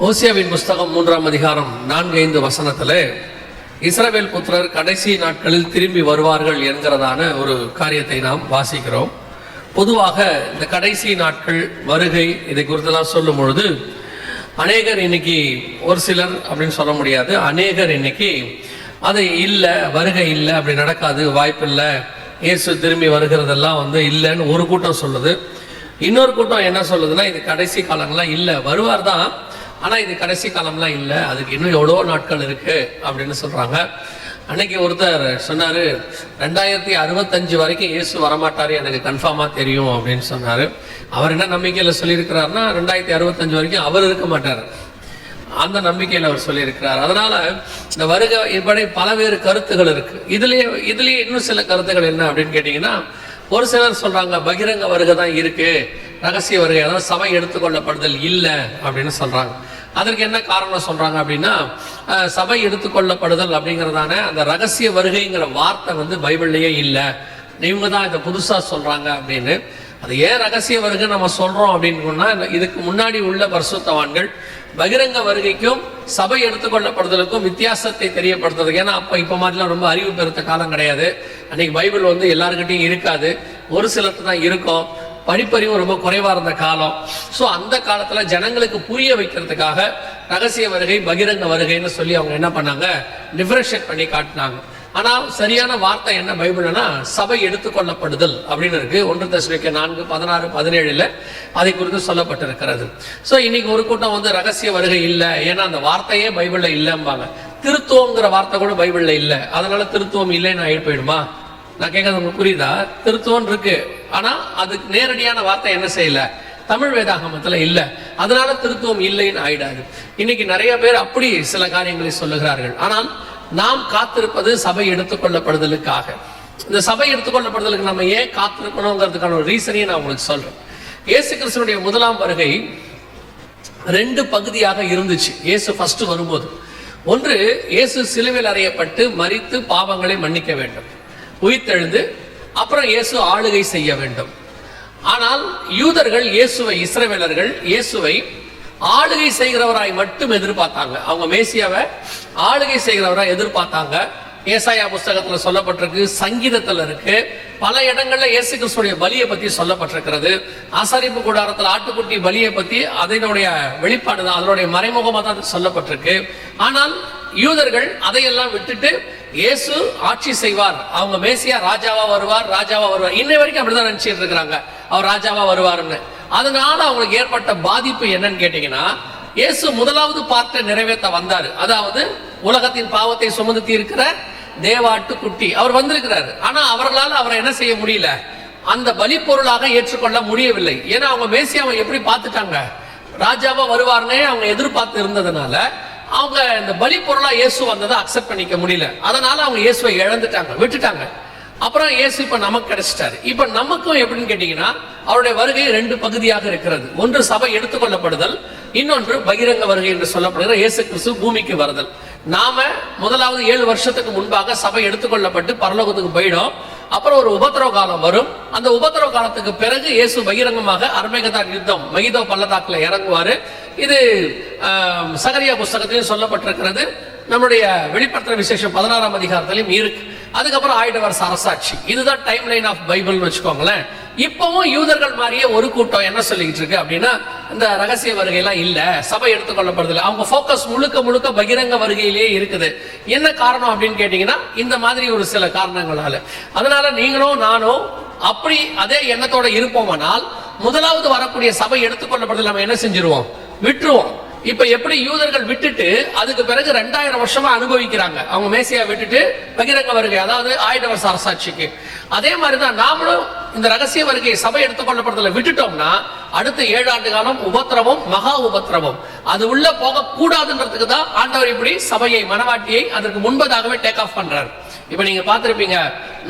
ஓசியாவின் புஸ்தகம் மூன்றாம் அதிகாரம் நான்கு ஐந்து வசனத்தில் இஸ்ரவேல் புத்திரர் கடைசி நாட்களில் திரும்பி வருவார்கள் என்கிறதான ஒரு காரியத்தை நாம் வாசிக்கிறோம். பொதுவாக இந்த கடைசி நாட்கள் வருகை இதை குறித்தெல்லாம் சொல்லும் பொழுது அநேகர் இன்னைக்கு ஒரு சிலர் அப்படின்னு சொல்ல முடியாது அநேகர் இன்னைக்கு அது இல்லை வருகை இல்லை அப்படி நடக்காது வாய்ப்பில்லை இயேசு திரும்பி வருகிறதெல்லாம் வந்து இல்லைன்னு ஒரு கூட்டம் சொல்லுது. இன்னொரு கூட்டம் என்ன சொல்லுதுன்னா இது கடைசி காலங்கள்லாம் இல்லை வருவார் தான் ஆனால் இது கடைசி காலம்லாம் இல்லை. அதுக்கு இன்னும் எவ்வளோ நாட்கள் இருக்குது அப்படின்னு சொல்கிறாங்க அன்னைக்கு ஒருத்தர் சொன்னார் ரெண்டாயிரத்தி அறுபத்தஞ்சு வரைக்கும் இயேசு வரமாட்டார் எனக்கு கன்ஃபார்மாக தெரியும் அப்படின்னு சொன்னார். அவர் என்ன நம்பிக்கையில் சொல்லியிருக்கிறாருன்னா ரெண்டாயிரத்தி அறுபத்தஞ்சு வரைக்கும் அவர் இருக்க மாட்டார். அந்த நம்பிக்கையில் அவர் சொல்லியிருக்கிறார். அதனால இந்த வருகை இப்படி பலவேறு கருத்துகள் இருக்கு. இதுலேயே இதுலேயே இன்னும் சில கருத்துகள் என்ன அப்படின்னு கேட்டிங்கன்னா ஒரு சிலர் சொல்கிறாங்க பகிரங்க வருகை தான் இருக்குது ரகசிய வருகை அதாவது சபை எடுத்துக்கொள்ளப்படுதல் இல்லை அப்படின்னு சொல்கிறாங்க அதற்கு என்ன காரணம் சொல்கிறாங்க அப்படின்னா சபை எடுத்துக்கொள்ளப்படுதல் அப்படிங்கிறதான அந்த ரகசிய வருகைங்கிற வார்த்தை வந்து பைபிள்லேயே இல்லை. இவங்க தான் இதை புதுசாக சொல்கிறாங்க அப்படின்னு. அது ஏன் ரகசிய வருகை நம்ம சொல்கிறோம் அப்படின்னு இதுக்கு முன்னாடி உள்ள பரிசுத்தவான்கள் பகிரங்க வருகைக்கும் சபை எடுத்துக்கொள்ளப்படுதலுக்கும் வித்தியாசத்தை தெரியப்படுத்துறது ஏன்னா அப்போ இப்போ மாதிரிலாம் ரொம்ப அறிவு பெருத்த காலம் கிடையாது. அன்னைக்கு பைபிள் வந்து எல்லாருக்கிட்டையும் இருக்காது. ஒரு சிலருக்கு தான் இருக்கும். படிப்பறிவும் ரொம்ப குறைவா இருந்த காலம். ஸோ அந்த காலத்துல ஜனங்களுக்கு புரிய வைக்கிறதுக்காக ரகசிய வருகை பகிரங்க வருகைன்னு சொல்லி அவங்க என்ன பண்ணாங்க? டிஃபரன்ஷியேட் பண்ணி காட்டினாங்க. ஆனால் சரியான வார்த்தை என்ன? பைபிள்னா சபை எடுத்துக்கொள்ளப்படுதல் அப்படின்னு இருக்கு. ஒன்று தசுவிக்க நான்கு பதினாறு பதினேழுல அதை குறித்து சொல்லப்பட்டிருக்கிறது. ஸோ இன்னைக்கு ஒரு கூட்டம் வந்து ரகசிய வருகை இல்லை. ஏன்னா அந்த வார்த்தையே பைபிளில் இல்லைம்பாங்க. திருத்துவங்கிற வார்த்தை கூட பைபிளில் இல்லை. அதனால திருத்துவம் இல்லைன்னு ஆகி போயிடுமா? நான் கேட்கறது உங்களுக்கு புரியுதா? திருத்துவம் இருக்கு. ஆனா அதுக்கு நேரடியான வார்த்தை என்ன செய்யல? தமிழ் வேதாகமத்துல இல்லை. அதனால திருத்துவம் இல்லைன்னு ஆயிடாது. இன்னைக்கு நிறைய பேர் அப்படி சில காரியங்களை சொல்லுகிறார்கள். ஆனால் நாம் காத்திருப்பது சபை எடுத்துக்கொள்ளப்படுதலுக்காக. இந்த சபை எடுத்துக்கொள்ளப்படுதலுக்கு நம்ம ஏன் காத்திருக்கணுங்கிறதுக்கான ஒரு ரீசனையும் நான் உங்களுக்கு சொல்றேன். இயேசு கிறிஸ்தனுடைய முதலாம் வருகை ரெண்டு பகுதியாக இருந்துச்சு. இயேசு ஃபர்ஸ்ட் வரும்போது. ஒன்று இயேசு சிலுவையில் அறையப்பட்டு மறித்து பாவங்களை மன்னிக்க வேண்டும். உயிர்த்தெழுந்து அப்புறம் இயேசு ஆளுகை செய்ய வேண்டும். ஆனால் யூதர்கள் இயேசுவை இஸ்ரவேலர்கள் இயேசுவை ஆளுகை செய்கிறவராய் மட்டும் எதிர்பார்த்தாங்க. அவங்க மேசியாவை ஆளுகை செய்கிறவராய் எதிர்பார்த்தாங்க. ஏசாயா புஸ்தகத்துல சொல்லப்பட்டிருக்கு சங்கீதத்துல இருக்கு. பல இடங்கள்ல இயேசு கிறிஸ்துடைய பலியை பத்தி சொல்லப்பட்டிருக்கிறது. ஆசாரிப்பு கூடாரத்தில் ஆட்டுக்குட்டி பலியை பத்தி அதனுடைய வெளிப்பாடு தான் அதனுடைய மறைமுகமா தான் அது சொல்லப்பட்டிருக்கு. ஆனால் யூதர்கள் அதையெல்லாம் விட்டுட்டு இயேசு ஆட்சி செய்வார். அவங்க மேசியா ராஜாவா வருவார் ராஜாவா வருவார். இன்னை வரைக்கும் அப்படிதான் நினைச்சிட்டு இருக்கிறாங்க. அவர் ராஜாவா வருவாருன்னு. அதனால அவங்களுக்கு ஏற்பட்ட பாதிப்பு என்னன்னு கேட்டீங்கன்னா இயேசு முதலாவது பார்த்த நிறைவேற்ற வந்தாரு. அதாவது உலகத்தின் பாவத்தை சுமந்து தீர்க்கிற தேவாட்டு குட்டி அவர் வந்திருக்கிறாரு. ஆனா அவர்களால் அவரை என்ன செய்ய முடியல? அந்த பலி பொருளாக ஏற்றுக்கொள்ள முடியவில்லை. ஏன்னா அவங்க மேசியாவை எப்படி பார்த்துட்டாங்க? ராஜாவா வருவார்னே அவங்க எதிர்பார்த்து இருந்ததுனால அவங்க இந்த பலி பொருளா இயேசு வந்ததை அக்செப்ட் பண்ணிக்க முடியல. அதனால அவங்க இயேசுவை இழந்துட்டாங்க விட்டுட்டாங்க. அப்புறம் இயேசு இப்ப நமக்கு கிடைச்சிட்டாரு. இப்ப நமக்கும் எப்படின்னு கேட்டீங்கன்னா அவருடைய வருகை ரெண்டு பகுதியாக இருக்கிறது. ஒன்று சபை எடுத்துக்கொள்ளப்படுதல் இன்னொன்று பகிரங்க வருகை என்று சொல்லப்படுகிற இயேசு கிறிஸ்து பூமிக்கு வருதல். நாம முதலாவது ஏழு வருஷத்துக்கு முன்பாக சபை எடுத்துக்கொள்ளப்பட்டு பரலோகத்துக்கு போயிடும். அப்புறம் ஒரு உபத்திரவ காலம் வரும். அந்த உபத்திரவ காலத்துக்கு பிறகு இயேசு பகிரங்கமாக அர்மேகதான் யுத்தம் மகிதோ பள்ளத்தாக்கில் இறங்குவார். இது சகரியா புஸ்தகத்திலையும் சொல்லப்பட்டிருக்கிறது. நம்முடைய வெளிப்படுத்துற விசேஷம் பதினாறாம் அதிகாரத்திலையும் இருக்கு. அதுக்கப்புறம் ஆயிடவர் அரசாட்சி இதுதான் டைம் லைன் ஆஃப் பைபிள்னு வச்சுக்கோங்களேன். இப்பவும் யூதர்கள் மாதிரியே ஒரு கூட்டம் என்ன சொல்லிக்கிட்டு இருக்கு அப்படின்னா இந்த ரகசிய வருகையெல்லாம் இல்ல சபை எடுத்துக்கொள்ளப்படுதில்லை அவங்க ஃபோக்கஸ் முழுக்க முழுக்க பகிரங்க வருகையிலேயே இருக்குது. என்ன காரணம் அப்படின்னு கேட்டீங்கன்னா இந்த மாதிரி ஒரு சில காரணங்களால. அதனால நீங்களும் நானும் அப்படி அதே எண்ணத்தோட இருப்போமானால் முதலாவது வரக்கூடிய சபை எடுத்துக்கொள்ளப்படுதல் நம்ம என்ன செஞ்சிருவோம்? விட்டுருவோம். இப்ப எப்படி யூதர்கள் விட்டுட்டு அதுக்கு பிறகு ரெண்டாயிரம் வருஷமா அனுபவிக்கிறாங்க? அவங்க மேசியா விட்டுட்டு பகிரங்க வருகை அதாவது ஆயிரம் வருஷ அரசாட்சிக்கு. அதே மாதிரிதான் நாமளும் இந்த ரகசிய வருகை சபை எடுத்துக்கொள்ளப்படுறதுல விட்டுட்டோம்னா அடுத்த ஏழு ஆண்டு காலம் உபத்திரவம் மகா உபத்திரவம். அது உள்ள போக கூடாதுன்றதுக்கு தான் ஆண்டவர் இப்படி சபையை மனவாட்டியை அதற்கு முன்பதாகவே டேக் ஆஃப் பண்றாரு. இப்ப நீங்க பாத்திருப்பீங்க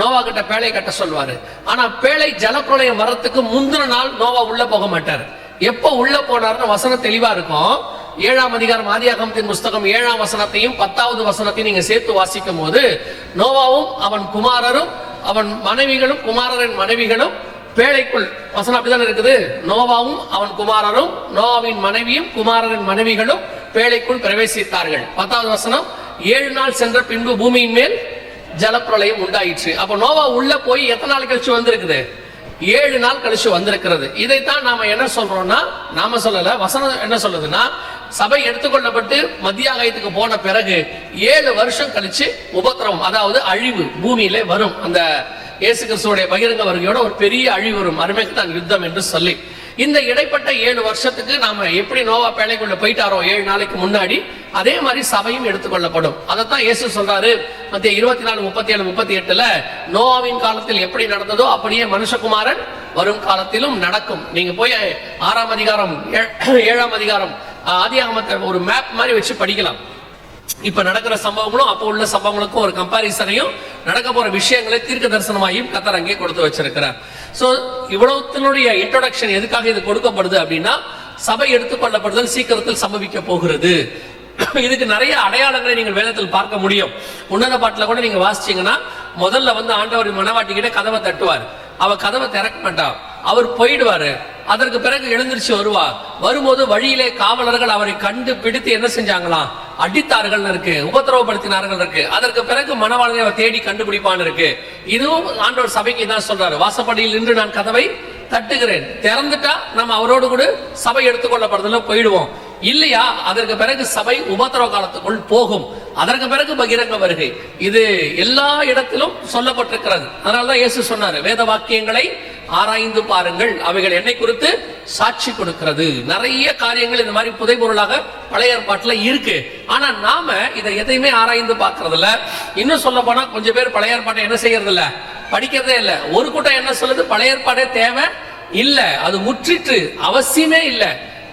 நோவா கிட்ட பேழை கட்ட சொல்வாரு. ஆனா பேழை ஜலப்பிரளயம் வர்றதுக்கு முந்தின நாள் நோவா உள்ள போக மாட்டாரு. எப்ப உள்ள போனாருன்னு வசனம் தெளிவா இருக்கும். ஏழாம் அதிகாரம் ஆதியாகமத்தின் புஸ்தகம் ஏழாம் வசனத்தையும் பத்தாவது வசனத்தையும் நீங்க சேர்த்து வாசிக்கும் போது நோவாவும் அவன் குமாரரும் அவன் மனைவிகளும் குமாரரின் மனைவிகளும் பேழைக்குள் வசனம் அப்படித்தானே இருக்குது? நோவாவும் அவன் குமாரரும் நோவாவின் மனைவியும் குமாரரின் மனைவிகளும் பேழைக்குள் பிரவேசித்தார்கள். பத்தாவது வசனம் ஏழு நாள் சென்ற பின்பு பூமியின் மேல் ஜலப்பிரளயம் உண்டாயிற்று. அப்ப நோவா உள்ள போய் எத்தனை நாள் கழிச்சு வந்திருக்குது? ஏழு நாள் கழிச்சு வந்திருக்கிறது. இதைத்தான் நாம என்ன சொல்றோம்னா நாம சொல்லல வசனம் என்ன சொல்லுதுன்னா சபை எடுத்துக்கொள்ளப்பட்டு மத்தியாகாயத்துக்கு போன பிறகு ஏழு வருஷம் கழிச்சு உபத்திரவம் அதாவது அழிவு பூமியிலே வரும். அந்த இயேசு கிறிஸ்துவோடைய பகிரங்க வருகையோட ஒரு பெரிய அழிவு வரும். அருமைக்கு தான் யுத்தம் என்று சொல்லி. இந்த இடைப்பட்ட ஏழு வருஷத்துக்கு நாம எப்படி நோவா பேழைக்குள்ள போயிட்டாரோ ஏழு நாளைக்கு முன்னாடி அதே மாதிரி சபையும் எடுத்துக்கொள்ளப்படும். அதைத்தான் இயேசு சொல்றாரு மத்திய இருபத்தி நாலு முப்பத்தி ஏழு முப்பத்தி எட்டுல நோவாவின் காலத்தில் எப்படி நடந்ததோ அப்படியே மனுஷகுமாரன் வரும் காலத்திலும் நடக்கும். நீங்க போய் ஆறாம் அதிகாரம் ஏ- ஏழாம் அதிகாரம் ஆதியாகமத்தை ஒரு மேப் மாதிரி வச்சு படிக்கலாம். இப்ப நடக்கிற சம்பவங்களும் அப்போ உள்ள சம்பவங்களுக்கும் ஒரு கம்பாரிசனையும் நடக்க போற விஷயங்களை தீர்க்க தரிசனமாயும் கத்தர் அங்கே கொடுத்து வச்சிருக்கிறார். சோ இவ்வளவுத்தினுடைய இன்ட்ரோடக்ஷன் எதுக்காக இது கொடுக்கப்படுது அப்படின்னா சபை எடுத்துக்கொள்ளப்படுதல் சீக்கிரத்தில் சம்பவிக்க போகிறது. இதுக்கு நிறைய அடையாளங்களை நீங்கள் வேதத்தில் பார்க்க முடியும். உன்னத பாட்டில் கூட நீங்க வாசிச்சீங்கன்னா முதல்ல வந்து ஆண்டவர் மனவாட்டி கிட்ட கதவை தட்டுவார். அவ கதவை திறக்க மாட்டான் அவர் போயிடுவாரு. அதற்கு பிறகு எழுந்திருச்சு வருவா. வரும்போது வழியிலே காவலர்கள் அவரை கண்டு பிடித்து என்ன செஞ்சாங்களாம்? அடித்தார்கள் இருக்கு உபத்திரவப்படுத்தினார்கள் இருக்கு. அதற்கு பிறகு மனவாளனை அவர் தேடி கண்டுபிடிப்பான் இருக்கு. இதுவும் ஆண்டவர் சபைக்கு தான் சொல்றாரு. வாசப்படியில் நின்று நான் கதவை தட்டுகிறேன். திறந்துட்டா நம்ம அவரோடு கூட சபை எடுத்துக்கொள்ளப்படுறதுல போயிடுவோம். இல்லையா? அதற்கு பிறகு சபை உபத்திரவ காலத்துக்குள் போகும். அதற்கு பிறகு பகிரங்க வருகை. இது எல்லா இடத்திலும் சொல்லப்பட்டிருக்கிறது. அதனாலதான் இயேசு சொன்னாரு வேத வாக்கியங்களை ஆராய்ந்து பாருங்கள். அவைகள் என்னை குறித்து சாட்சி கொடுக்கிறது. நிறைய காரியங்கள் இந்த மாதிரி புதை பொருளாக பழைய ஏற்பாட்டில் இருக்கு. ஆனா நாம இதை எதையுமே ஆராய்ந்து பார்க்கறது இல்ல இன்னும் சொல்ல போனா கொஞ்சம் பேர் பழைய ஏற்பாட்டை என்ன செய்யறது இல்ல படிக்கிறதே இல்ல. ஒரு கூட்டம் என்ன சொல்லுது? பழைய ஏற்பாடே தேவை இல்ல. அது முற்றிற்று அவசியமே இல்லை.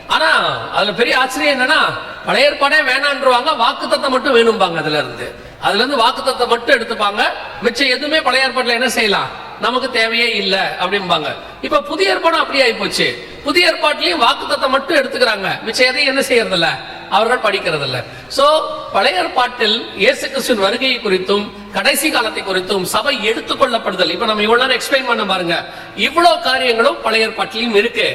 ஆனா அதுல பெரிய ஆச்சரியம் என்னன்னா பழைய ஏற்பாடே வேணான்றவாங்க வாக்குத்தத்தை மட்டும் வேணும்பாங்க அதுல இருந்து. அதுல இருந்து வாக்குத்தத்தை மட்டும் எடுத்துப்பாங்க. மிச்சம் எதுவுமே பழைய ஏற்பாட்டுல என்ன செய்யலாம்? நமக்கு தேவையே இல்லை அப்படிம்பாங்க. இப்ப புதிய ஏற்பாடு அப்படி ஆயிப்போச்சு. புதிய ஏற்பாட்டிலையும் வாக்குத்தத்தை மட்டும் எடுத்துக்கிறாங்க. மிச்சம் எதையும் என்ன செய்யறதில்ல? அவர்கள் படிக்கிறது இல்ல சோ பழைய ஏற்பாட்டில் இயேசு கிறிஸ்துவின் வருகையை குறித்தும் கடைசி காலத்தை குறித்தும் சபை எடுத்துக்கொள்ளப்படுதல் இப்ப நம்ம இவ்வளவு நேரம் எக்ஸ்பிளைன் பண்ண பாருங்க. இவ்வளவு காரியங்களும் பழைய ஏற்பாட்டிலையும் இருக்கு.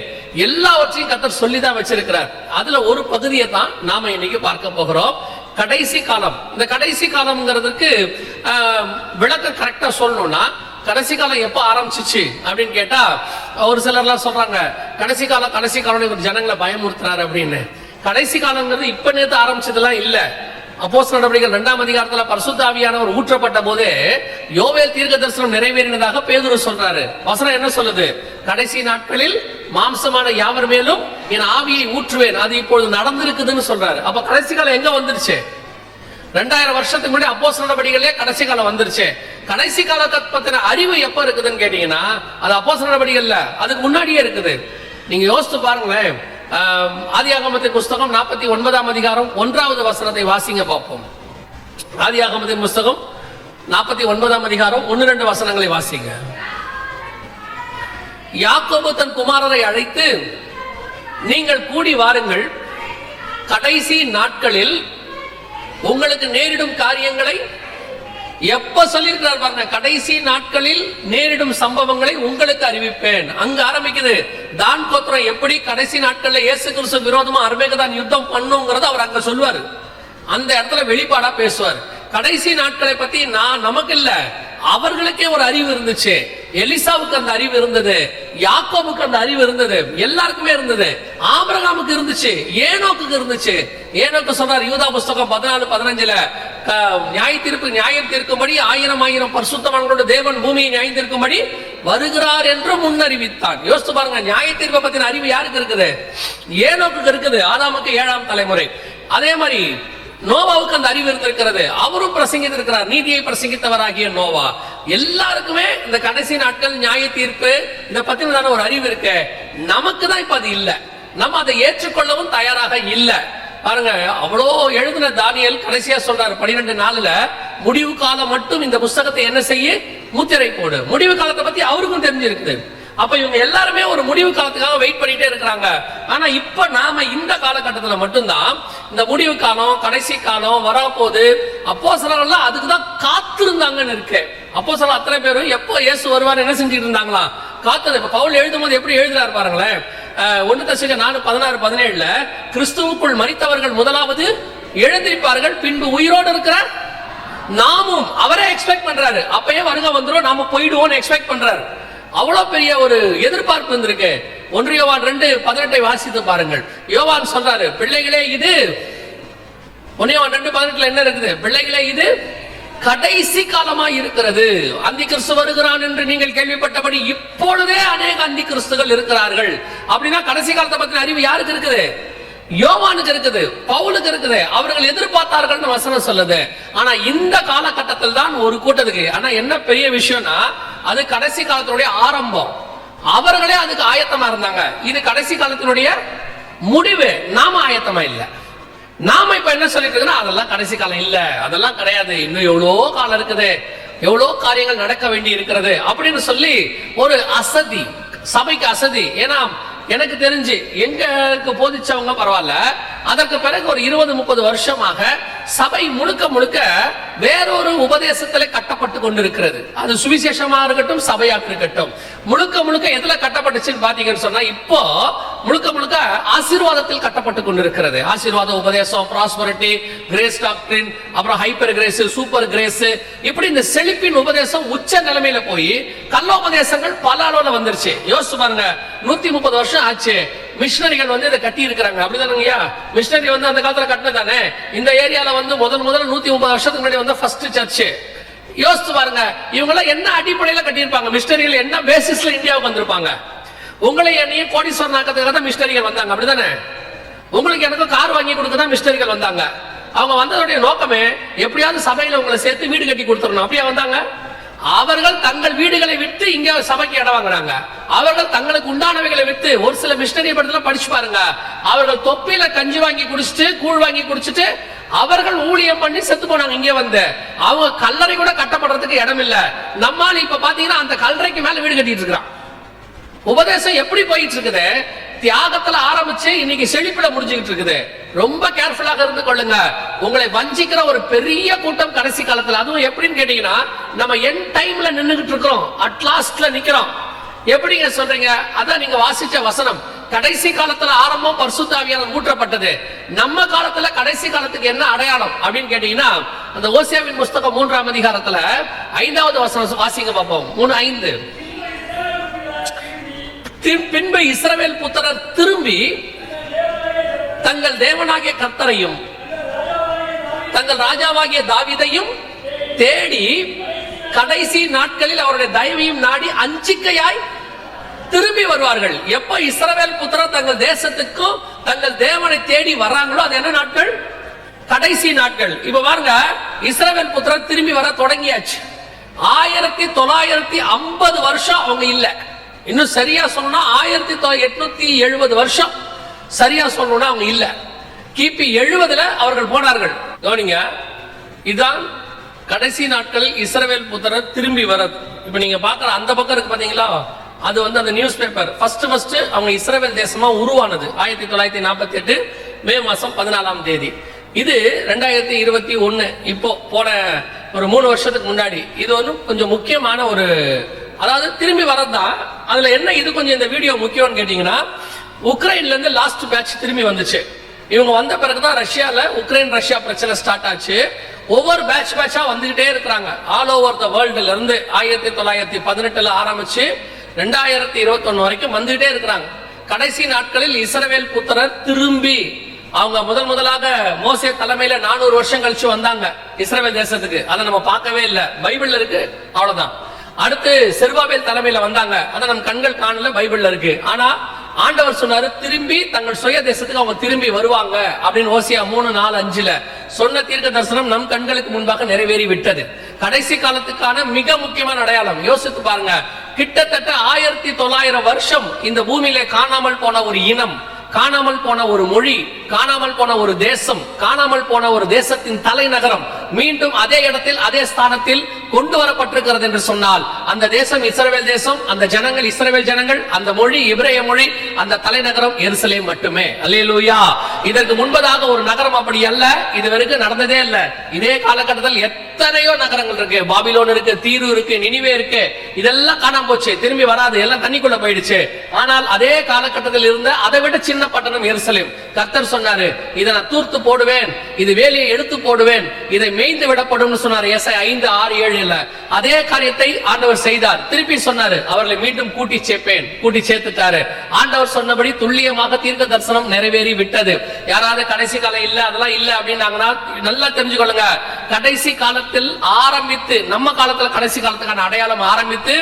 எல்லாவற்றையும் கத்தர் சொல்லி தான் வச்சிருக்கிறார். அதுல ஒரு பகுதியை தான் நாம இன்னைக்கு பார்க்க போகிறோம். கடைசி காலம். இந்த கடைசி காலம்ங்கிறதுக்கு விளக்க விளக்கம் கரெக்டா சொல்லணும்னா கடைசி காலம் எப்போ ஆரம்பிச்சிச்சு அப்படின்னு கேட்டா ஒரு சிலர்லாம் சொல்றாங்க கடைசி காலம் கடைசி காலம் இவர் ஜனங்களை பயமுறுத்துறாரு அப்படின்னு. கடைசி காலங்கிறது இப்ப நேத்து ஆரம்பிச்சதெல்லாம் இல்ல. அப்போஸ் நடவடிக்கைகள் இரண்டாம் அதிகாரத்துல பரிசுத்தாவியானவர் ஊற்றப்பட்ட போதே யோவேல் தீர்க்க தரிசனம் நிறைவேறினதாக பேதுரு சொல்றாரு. வசனம் என்ன சொல்லுது? கடைசி நாட்களில் மாம்சமான யாவர் மேலும் என் ஆவியை ஊற்றுவேன் அது இப்பொழுது நடந்திருக்குதுன்னு சொல்றாரு. அப்ப கடைசி காலம் எங்க வந்துருச்சு? ரெண்டாயிரம் வருஷத்துக்கு முன்னாடி அப்போஸ் நடவடிக்கைகளே கடைசி காலம் வந்துருச்சு. கடைசி காலத்தை பத்தின அறிவு எப்ப இருக்குதுன்னு கேட்டீங்கன்னா அது அப்போஸ் நடவடிக்கைகள்ல. அதுக்கு முன்னாடியே இருக்குது. நீங்க யோசித்து பாருங்களேன். ஆதியாகமத்தின் புஸ்தகம் நாற்பத்தி ஒன்பதாம் அதிகாரம் ஒன்றாவது வசனத்தை வாசிங்க பார்ப்போம். ஆதியாகமத்தின் புஸ்தகம் நாற்பத்தி ஒன்பதாம் அதிகாரம் ஒன்னு ரெண்டு வசனங்களை வாசிங்க. யாக்கோபு தன் குமாரரை அழைத்து நீங்கள் கூடி வாருங்கள். கடைசி நாட்களில் உங்களுக்கு நேரிடும் காரியங்களை எப்ப சொல்லியிருக்கிறார் பாருங்க கடைசி நாட்களில் நேரிடும் சம்பவங்களை உங்களுக்கு அறிவிப்பேன். அங்க ஆரம்பிக்குது தான் கோத்திரம் எப்படி கடைசி நாட்கள்ல இயேசு கிறிஸ்து விரோதமா அர்மேகதான் யுத்தம் பண்ணுங்கிறத அவர் அங்க சொல்லுவார். அந்த இடத்துல வெளிப்பாடா பேசுவார். கடைசி நாட்களை பத்தி நான் நமக்கு இல்லை. அவர்களுக்கே ஒரு அறிவு இருந்துச்சு. எலிசாவுக்கு அந்த அறிவு இருந்தது. யாக்கோபுக்கு அந்த அறிவு இருந்தது. எல்லாருக்குமே இருந்தது. ஆபரகாமுக்கு இருந்துச்சு. ஏனோக்கு இருந்துச்சு. ஏனோக்கு சொன்னார் யூதா புஸ்தகம் பதினாலு பதினஞ்சுல நியாய தீர்ப்பு நியாயம் தீர்க்கும்படி ஆயிரம் ஆயிரம் பரிசுத்தவான்களோட தேவன் பூமியை நியாயம் தீர்க்கும்படி வருகிறார் என்று முன்னறிவித்தான். யோசித்து பாருங்க நியாய தீர்ப்பை பத்தின அறிவு யாருக்கு இருக்குது? ஏனோக்கு இருக்குது. ஆதாமுக்கு ஏழாம் தலைமுறை. அதே மாதிரி நோவாவுக்கு அந்த அறிவு இருந்திருக்கிறது. அவரும் பிரசங்கித்திருக்கிறார். நீதியை பிரசங்கித்தவராகிய நோவா. எல்லாருக்குமே இந்த கடைசி நாட்கள் நியாய தீர்ப்பு இதை பத்தினதான ஒரு அறிவு இருக்கு. நமக்கு தான் இப்ப அது இல்லை. நம்ம அதை ஏற்றுக்கொள்ளவும் தயாராக இல்லை. பாருங்க அவ்வளோ எழுதின தானியல் கடைசியா சொல்றாரு பன்னிரெண்டு நாளுல முடிவு காலம் மட்டும் இந்த புஸ்தகத்தை என்ன செய்ய? முத்திரை போடு. முடிவு காலத்தை பத்தி அவருக்கும் தெரிஞ்சிருக்குது. அப்ப இவங்க எல்லாருமே ஒரு முடிவு காலத்துக்காக வெயிட் பண்ணிட்டே இருக்கிறாங்க. ஆனா இப்ப நாம இந்த காலகட்டத்துல மட்டும்தான் இந்த முடிவு காலம் கடைசி காலம் வரப்போகுது. அப்போ சிலர்லாம் அதுக்கு தான் காத்திருந்தாங்கன்னு இருக்கு. அப்போ சில அத்தனை பேரும் எப்போ இயேசு வருவார் என்ன செஞ்சுட்டு இருந்தாங்களா? காத்தது. இப்ப பவுல் எழுதும் போது எப்படி எழுதுறாரு பாருங்களேன். ஒண்ணு தசக நாலு பதினாறு பதினேழுல கிறிஸ்துவுக்குள் மரித்தவர்கள் முதலாவது எழுந்திருப்பார்கள் பின்பு உயிரோடு இருக்கிற நாமும். அவரே எக்ஸ்பெக்ட் பண்றாரு. அப்பயே வருக வந்துடும் நாம போயிடுவோம்னு எக்ஸ்பெக்ட் பண்றாரு. அவ்வளவு பெரிய ஒரு எதிர்பார்ப்பு இருந்திருக்கு ஒன்று யோவான் ரெண்டு பதினெட்டை வாசித்து பாருங்கள். யோவான் சொல்றாரு பிள்ளைகளே இது ஒன்னு யோவான் ரெண்டு பதினெட்டுல என்ன இருக்குது? பிள்ளைகளே இது கடைசி காலமா இருக்கிறது. அந்தி கிறிஸ்து வருகிறான் என்று நீங்கள் கேள்விப்பட்டபடி இப்பொழுதே அநேக அந்தி கிறிஸ்துகள் இருக்கிறார்கள். அப்படின்னா கடைசி காலத்தை பத்தின அறிவு யாருக்கு இருக்குது? யோவானுக்கு இருக்குது பவுலுக்கு இருக்குது. அவர்கள் எதிர்பார்த்தார்கள்னு வசனம் சொல்லுது. ஆனா இந்த காலகட்டத்தில் தான் ஒரு கூட்டத்துக்கு ஆனா என்ன பெரிய விஷயம்னா அது கடைசி காலத்தினுடைய ஆரம்பம். அவர்களே அதுக்கு ஆயத்தமா இருந்தாங்க. இது கடைசி காலத்தினுடைய முடிவு. நாம ஆயத்தமா இல்ல. நாம இப்ப என்ன சொல்லிட்டு இருக்கோம்னா அதெல்லாம் கடைசி காலம் இல்ல. அதெல்லாம் கிடையாது. இன்னும் எவ்வளோ காலம் இருக்குது? எவ்வளோ காரியங்கள் நடக்க வேண்டி இருக்கிறது? அப்படின்னு சொல்லி ஒரு அசதி சபைக்கு அசதி. ஏன்னா எனக்கு தெரிஞ்சு எங்களுக்கு போதிச்சவங்க பரவாயில்ல. அதற்கு பிறகு ஒரு இருபது முப்பது வருஷமாக சபை முழுக்க முழுக்க வேறொரு உபதேசத்துல கட்டப்பட்டு கொண்டிருக்கிறது. அது சுவிசேஷமா இருக்கட்டும் சபையாக இருக்கட்டும். முழுக்க முழுக்க எதுல கட்டப்பட்டுச்சுன்னு பாத்தீங்கன்னு சொன்னா இப்போ முழுக்க முழுக்க ஆசீர்வாதத்தில் கட்டப்பட்டு கொண்டிருக்கிறது. ஆசீர்வாத உபதேசம் ப்ராஸ்பரிட்டி கிரேஸ் டாக்டரின் அப்புறம் ஹைப்பர் கிரேஸ் சூப்பர் கிரேஸ் இப்படி இந்த செழிப்பின் உபதேசம் உச்ச நிலைமையில போய் கல்லோபதேசங்கள் பல அளவுல வந்துருச்சு. யோசிச்சு பாருங்க நூத்தி முப்பது வருஷம் ஆச்சு. மிஷினரிகள் வந்து இதை கட்டி இருக்கிறாங்க அப்படிதானுங்கய்யா? மிஷினரி வந்து அந்த காலத்துல கட்டினதானே? இந்த ஏரியால வந்து முதல் முதல்ல நூத்தி முப்பது வருஷத்துக்கு முன்னாடி வந்த ஃபர்ஸ்ட் சர்ச்சு யோசிச்சு பாருங்க இவங்க எல்லாம் என்ன அடிப்படையில கட்டியிருப்பாங்க? மிஷினரிகள் என்ன பேசிஸ்ல இந்தியாவுக்கு வந்திருப்பாங்க? உங்களை என்னையும் கோடீஸ்வரன் ஆக்கிறதுக்காக தான் மிஷினரிகள் வந்தாங்க. அப்படிதானே? உங்களுக்கு எனக்கு கார் வாங்கி கொடுக்க தான் மிஷினரிகள் வந்தாங்க. அவங்க வந்ததுடைய நோக்கமே எப்படியாவது சபையில உங்களை சேர்த்து வீடு கட்டி கொடுத்துடணும். அப்படியே வந்தாங்க? அவர்கள் தங்கள் வீடுகளை விட்டு இங்க சபைக்கு இடம் வாங்குறாங்க. அவர்கள் தங்களுக்கு உண்டானவைகளை விட்டு ஒரு சில மிஷினரி படத்துல படிச்சு பாருங்க. அவர்கள் தொப்பில கஞ்சி வாங்கி குடிச்சிட்டு கூழ் வாங்கி குடிச்சிட்டு அவர்கள் ஊழியம் பண்ணி செத்து போனாங்க இங்கே வந்து. அவங்க கல்லறை கூட கட்டப்படுறதுக்கு இடம் இல்ல நம்மால் இப்ப பாத்தீங்கன்னா அந்த கல்லறைக்கு மேல வீடு கட்டிட்டு இருக்கிறான். உபதேசம் எப்படி போயிட்டு இருக்குது தியாகத்துல ஆரம்பிச்சு இன்னைக்கு செழிப்பிட முடிஞ்சுக்கிட்டு இருக்குது ரொம்ப கேர்ஃபுல்லாக இருந்து கொள்ளுங்க. உங்களை வஞ்சிக்கிற ஒரு பெரிய கூட்டம் கடைசி காலத்துல. அதுவும் எப்படின்னு கேட்டீங்கன்னா நம்ம என் டைம்ல நின்னுகிட்டு இருக்கிறோம் அட் லாஸ்ட்ல நிக்கிறோம். எப்படிங்க சொல்றீங்க? அதான் நீங்க வாசிச்ச வசனம். கடைசி காலத்துல ஆரம்பம் பரிசுத்தாவியான ஊற்றப்பட்டது. நம்ம காலத்துல கடைசி காலத்துக்கு என்ன அடையாளம் அப்படின்னு கேட்டீங்கன்னா அந்த ஓசியாவின் புஸ்தகம் மூன்றாம் அதிகாரத்துல ஐந்தாவது வசனம் வாசிங்க பார்ப்போம். மூணு ஐந்து. பின்பு இஸ்ரவேல் புத்திரர் திரும்பி தங்கள் தேவனாகிய கர்த்தரையும் தங்கள் ராஜாவாகிய தாவிதையும் தேடி கடைசி நாட்களில் அவருடைய தயவையும் நாடி அஞ்சிக்கையாய் திரும்பி வருவார்கள். எப்ப இஸ்ரவேல் புத்திரர் தங்கள் தேசத்துக்கும் தங்கள் தேவனை தேடி வர்றாங்களோ அது என்ன நாட்கள்? கடைசி நாட்கள். இப்ப பாருங்க இஸ்ரவேல் புத்திரர் திரும்பி வர தொடங்கியாச்சு. ஆயிரத்தி தொள்ளாயிரத்தி ஐம்பது வருஷம் அவங்க இல்ல. இன்னும் சரியா சொல்லணும்னா ஆயிரத்தி எட்நூத்தி எழுபது வருஷம் சரியா சொல்லணும்னா அவங்க இல்ல. கிபி எழுபதுல அவர்கள் போனார்கள். கவனிங்க இதுதான் கடைசி நாட்களில் இஸ்ரவேல் புத்திரர் திரும்பி வரது. இப்ப நீங்க பாக்குற அந்த பக்கம் இருக்கு பாத்தீங்களா? அது வந்து அந்த நியூஸ் பேப்பர் ஃபர்ஸ்ட் ஃபர்ஸ்ட் அவங்க இஸ்ரவேல் தேசமா உருவானது. ஆயிரத்தி தொள்ளாயிரத்தி நாற்பத்தி எட்டு மே மாசம் பதினாலாம் தேதி. இது ரெண்டாயிரத்தி இருபத்தி ஒன்று இப்போ போன ஒரு மூணு வருஷத்துக்கு முன்னாடி. இது வந்து கொஞ்சம் முக்கியமான ஒரு அதாவது திரும்பி வரதுதான் அதுல என்ன இது கொஞ்சம் இந்த வீடியோ முக்கியம்னு கேட்டீங்கன்னா உக்ரைன்ல இருந்து லாஸ்ட் பேட்ச் திரும்பி வந்துச்சு. இவங்க வந்த பிறகுதான் ரஷ்யால உக்ரைன் ரஷ்யா பிரச்சனை ஸ்டார்ட் ஆச்சு. ஒவ்வொரு பேட்ச் பேட்சா வந்துகிட்டே இருக்கிறாங்க. ஆல் ஓவர் த வேர்ல்டுல இருந்து ஆயிரத்தி தொள்ளாயிரத்தி பதினெட்டுல ஆரம்பிச்சு ரெண்டாயிரத்தி இருபத்தி ஒண்ணு வரைக்கும் வந்துகிட்டே இருக்கிறாங்க. கடைசி நாட்களில் இஸ்ரவேல் புத்திரர் திரும்பி அவங்க முதல் முதலாக மோசே தலைமையில நானூறு வருஷம் கழிச்சு வந்தாங்க இஸ்ரவேல் தேசத்துக்கு. அதை நம்ம பார்க்கவே இல்லை. பைபிள்ல இருக்கு. அவ்வளவுதான். அடுத்து செருபாபேல் தலைமையில வந்தாங்க. அதை நம் கண்கள் காணல பைபிள்ல இருக்கு. ஆனா ஆண்டவர் சொன்னாரு திரும்பி தங்கள் சுய தேசத்துக்கு அவங்க திரும்பி வருவாங்க. அப்படின்னு ஓசியா மூணு நாலு அஞ்சுல சொன்ன தீர்க்க தரிசனம் நம் கண்களுக்கு முன்பாக நிறைவேறி விட்டது. கடைசி காலத்துக்கான மிக முக்கியமான அடையாளம் யோசித்து பாருங்க. கிட்டத்தட்ட ஆயிரத்தி தொள்ளாயிரம் வருஷம் இந்த பூமியிலே காணாமல் போன ஒரு இனம். காணாமல் போன ஒரு மொழி காணாமல் போன ஒரு தேசம் காணாமல் போன ஒரு தேசத்தின் தலைநகரம் மீண்டும் அதே இடத்தில் அதே ஸ்தானத்தில் கொண்டு வரப்பட்டிருக்கிறது என்று சொன்னால் அந்த தேசம் இஸ்ரேல் தேசம் அந்த ஜனங்கள் இஸ்ரேல் ஜனங்கள் அந்த மொழி இப்ரேய மொழி அந்த தலைநகரம் எருசலேம் மட்டுமே. அல்லேலூயா. இதற்கு முன்பதாக ஒரு நகரம் அப்படி அல்ல இது வரைக்கும் நடந்ததே இல்லை. இதே காலகட்டத்தில் எத்தனையோ நகரங்கள் இருக்கு. பாபிலோன் இருக்கு தீரு இருக்கு நினைவே இருக்கு. இதெல்லாம் காணாம போச்சு. திரும்பி வராது. எல்லாம் தண்ணிக்குள்ள போயிடுச்சு. ஆனால் அதே காலகட்டத்தில் இருந்த அதை விட சின்ன பட்டணம் எருசலேம். கர்த்தர் சொன்னாரு இதை நான் தூர்த்து போடுவேன். இது வேலையை எடுத்து போடுவேன். இதை மேய்ந்து விடப்படும் சொன்னார் எஸ் ஐந்து ஆறு ஏழு இல்ல. அதே காரியத்தை ஆண்டவர் செய்தார். திருப்பி சொன்னாரு அவர்களை மீண்டும் கூட்டி சேர்ப்பேன். கூட்டி சேர்த்துட்டாரு. ஆண்டவர் சொன்னபடி துல்லியமாக தீர்க்க தரிசனம் நிறைவேறி விட்டது. யாராவது கடைசி காலம் இல்ல அதெல்லாம் இல்ல அப்படின்னாங்கன்னா நல்லா தெரிஞ்சுக்கொள்ளுங்க. கடைசி காலத்தில் ஆரம்பித்து நம்ம காலத்துல கடைசி காலத்துக்கான அடையாளம் ஆரம்பித்து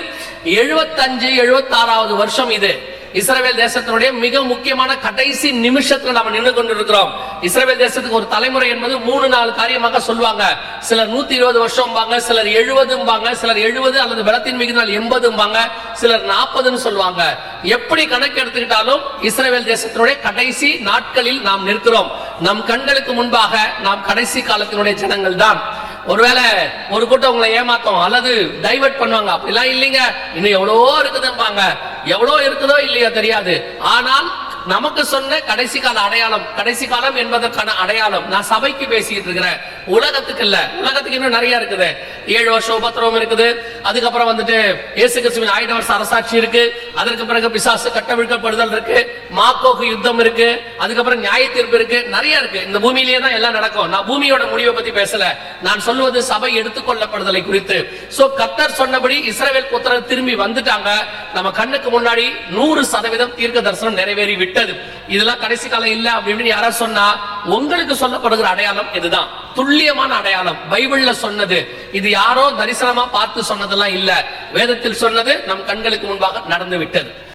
எழுபத்தஞ்சு எழுபத்தாறாவது வருஷம் இது. இஸ்ரேல் தேசத்தினுடைய மிக முக்கியமான கடைசி நிமிஷத்துல நாம நின்று கொண்டிருக்கிறோம். இஸ்ரேல் தேசத்துக்கு ஒரு தலைமுறை என்பது மூணு நாலு காரியமாக சொல்லுவாங்க. சிலர் நூத்தி இருபது வருஷம் சிலர் எழுபதும்பாங்க சிலர் எழுபது அல்லது பலத்தின் நாள் எண்பதும்பாங்க சிலர் நாற்பதுன்னு சொல்லுவாங்க. எப்படி கணக்கு எடுத்துக்கிட்டாலும் இஸ்ரேல் தேசத்தினுடைய கடைசி நாட்களில் நாம் நிற்கிறோம். நம் கண்களுக்கு முன்பாக நாம் கடைசி காலத்தினுடைய ஜனங்கள் தான் ஒருவேளை ஒரு கூட்டம் உங்களை ஏமாத்தோம் அல்லது டைவர்ட் பண்ணுவாங்க அப்படிலாம் இல்லைங்க. இன்னும் எவ்வளவோ இருக்குதும்பாங்க. எவ்வளோ இருக்குதோ இல்லையோ தெரியாது. ஆனால் நமக்கு சொன்ன கடைசி கால அடையாளம் கடைசி காலம் என்பதற்கான அடையாளம் நான் சபைக்கு பேசிட்டு இருக்கிறேன். உலகத்துக்கு இல்ல. உலகத்துக்கு இன்னும் நிறைய இருக்குது. ஏழு வருஷம் உபத்திரவம் இருக்குது. அதுக்கப்புறம் வந்துட்டு இயேசு கிறிஸ்துவின் ஆயிரம் வருஷம் அரசாட்சி இருக்கு. அதற்கு பிறகு பிசாசு கட்டவிழ்க்கப்படுதல் இருக்கு. மாக்கோக்கு யுத்தம் இருக்கு. அதுக்கப்புறம் நியாய தீர்ப்பு இருக்கு. நிறைய இருக்கு. இந்த பூமியிலேயே தான் எல்லாம் நடக்கும். நான் பூமியோட முடிவை பத்தி பேசல. நான் சொல்லுவது சபை எடுத்துக்கொள்ளப்படுதலை குறித்து. சோ கத்தர் சொன்னபடி இஸ்ரேல் புத்திரர் திரும்பி வந்துட்டாங்க. நம்ம கண்ணுக்கு முன்னாடி நூறு சதவீதம் தீர்க்க தரிசனம் நிறைவேறி விட்டு விட்டது. இதெல்லாம் கடைசி காலம் இல்ல அப்படின்னு யாரா யாராவது சொன்னா உங்களுக்கு சொல்லப்படுகிற அடையாளம் இதுதான். துல்லியமான அடையாளம். பைபிள்ல சொன்னது. இது யாரோ தரிசனமா பார்த்து சொன்னதெல்லாம் இல்ல. வேதத்தில் சொன்னது நம் கண்களுக்கு முன்பாக நடந்து விட்டது.